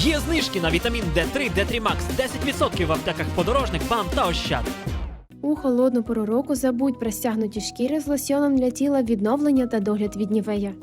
Є знижки на вітамін D3, D3 Max 10% в аптеках подорожник, бам та ощад. У холодну пору року забудь про стягнуті шкіри з лосьоном для тіла відновлення та догляд від нівея.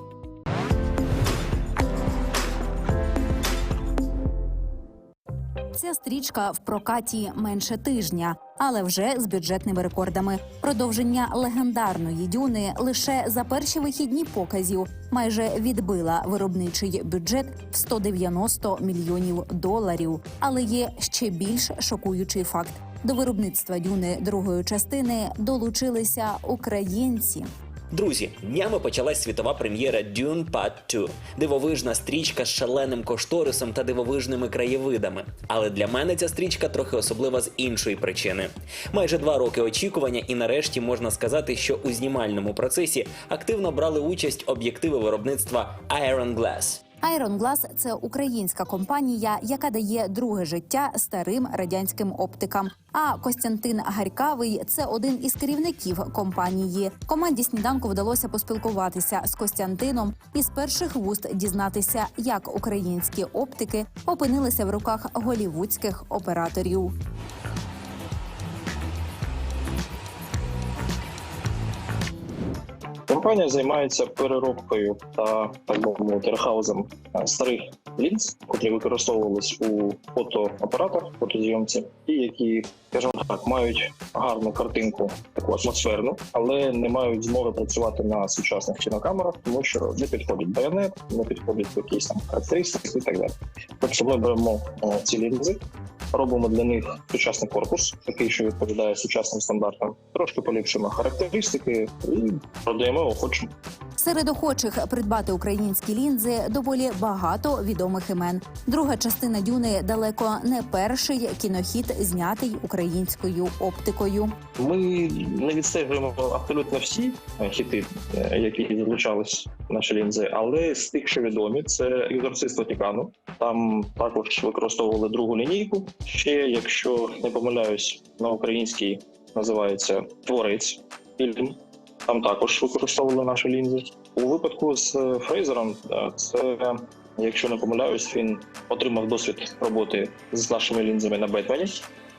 Ця стрічка в прокаті менше тижня, але вже з бюджетними рекордами. Продовження легендарної дюни лише за перші вихідні показів майже відбила виробничий бюджет в 190 мільйонів доларів. Але є ще більш шокуючий факт: до виробництва дюни другої частини долучилися українці. Друзі, днями почалась світова прем'єра Dune Part 2. Дивовижна стрічка з шаленим кошторисом та дивовижними краєвидами. Але для мене ця стрічка трохи особлива з іншої причини. Майже два роки очікування, і нарешті можна сказати, що у знімальному процесі активно брали участь об'єктиви виробництва Iron Glass. Iron Glass – це українська компанія, яка дає друге життя старим радянським оптикам. А Костянтин Гарькавий це один із керівників компанії. Команді сніданку вдалося поспілкуватися з Костянтином і з перших вуст дізнатися, як українські оптики опинилися в руках голівудських операторів. Компанія займається переробкою та так би мовити рехаузом е, старих лінз, які використовувались у фотоапаратах, фотозйомці, і які, скажімо так, мають гарну картинку, таку атмосферну, але не мають змоги працювати на сучасних кінокамерах, тому що не підходить байонет, не підходить якісь там характеристики і так далі. Тобто ми беремо е, ці лінзи. Робимо для них сучасний корпус, такий, що відповідає сучасним стандартам. Трошки поліпшимо характеристики і продаємо охочим. Серед охочих придбати українські лінзи доволі багато відомих імен. Друга частина дюни далеко не перший кінохіт, знятий українською оптикою. Ми не відстежуємо абсолютно всі е, хіти, е, які залучались наші лінзи, але з тих, що відомі, це екзорцист Ватикану. Там також використовували другу лінійку. Ще, якщо не помиляюсь, на українській називається Творець фільм. Там також використовували наші лінзи. У випадку з е, Фрейзером, це, якщо не помиляюсь, він отримав досвід роботи з нашими лінзами на Бетмені.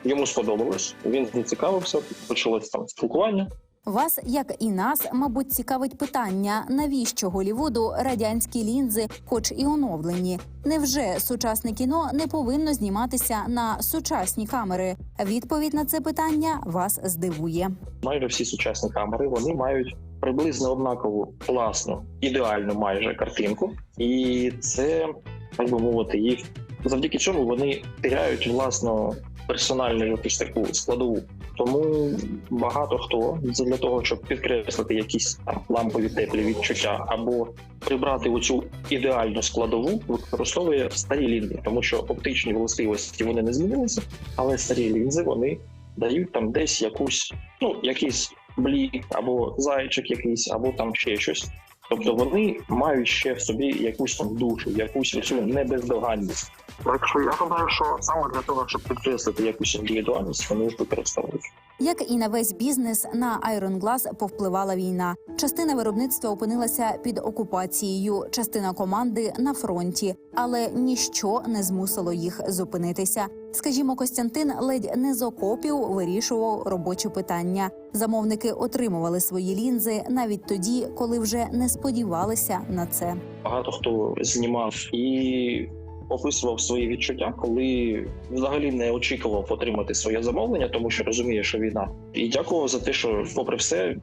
Йому сподобалось. Він зацікавився, почалось там спілкування. Вас, як і нас, мабуть, цікавить питання, навіщо Голівуду радянські лінзи, хоч і оновлені. Невже сучасне кіно не повинно зніматися на сучасні камери? Відповідь на це питання вас здивує. Майже всі сучасні камери вони мають приблизно однакову класну, ідеальну майже картинку, і це так би мовити, їх завдяки чому вони теряють власну персональну якусь таку складову. Тому багато хто для того, щоб підкреслити якісь там лампові теплі відчуття або прибрати оцю ідеальну складову, використовує старі лінзи, тому що оптичні властивості вони не змінилися, але старі лінзи вони дають там десь якусь, ну якийсь блік, або зайчик якийсь, або там ще щось. Тобто вони мають ще в собі якусь там душу, якусь оцю небездоганність. Так що я гадаю, що саме для того, щоб підкреслити якусь індивідуальність, вони їх використовують. Як і на весь бізнес, на Iron Glass повпливала війна. Частина виробництва опинилася під окупацією, частина команди на фронті, але ніщо не змусило їх зупинитися. Скажімо, Костянтин ледь не з окопів вирішував робочі питання. Замовники отримували свої лінзи навіть тоді, коли вже не сподівалися на це. Багато хто знімав і описував свої відчуття, коли взагалі не очікував отримати своє замовлення, тому що розуміє, що війна. І дякував за те, що, попри все,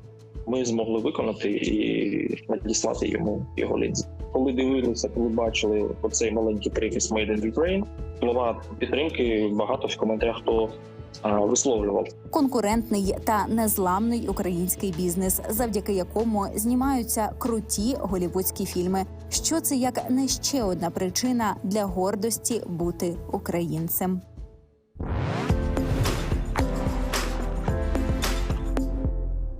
ми змогли виконати і надіслати йому його лінзи. Коли дивилися, коли бачили оцей маленький припис Made in Ukraine, слова підтримки багато в коментарях хто висловлював. Конкурентний та незламний український бізнес, завдяки якому знімаються круті голівудські фільми. Що це як не ще одна причина для гордості бути українцем?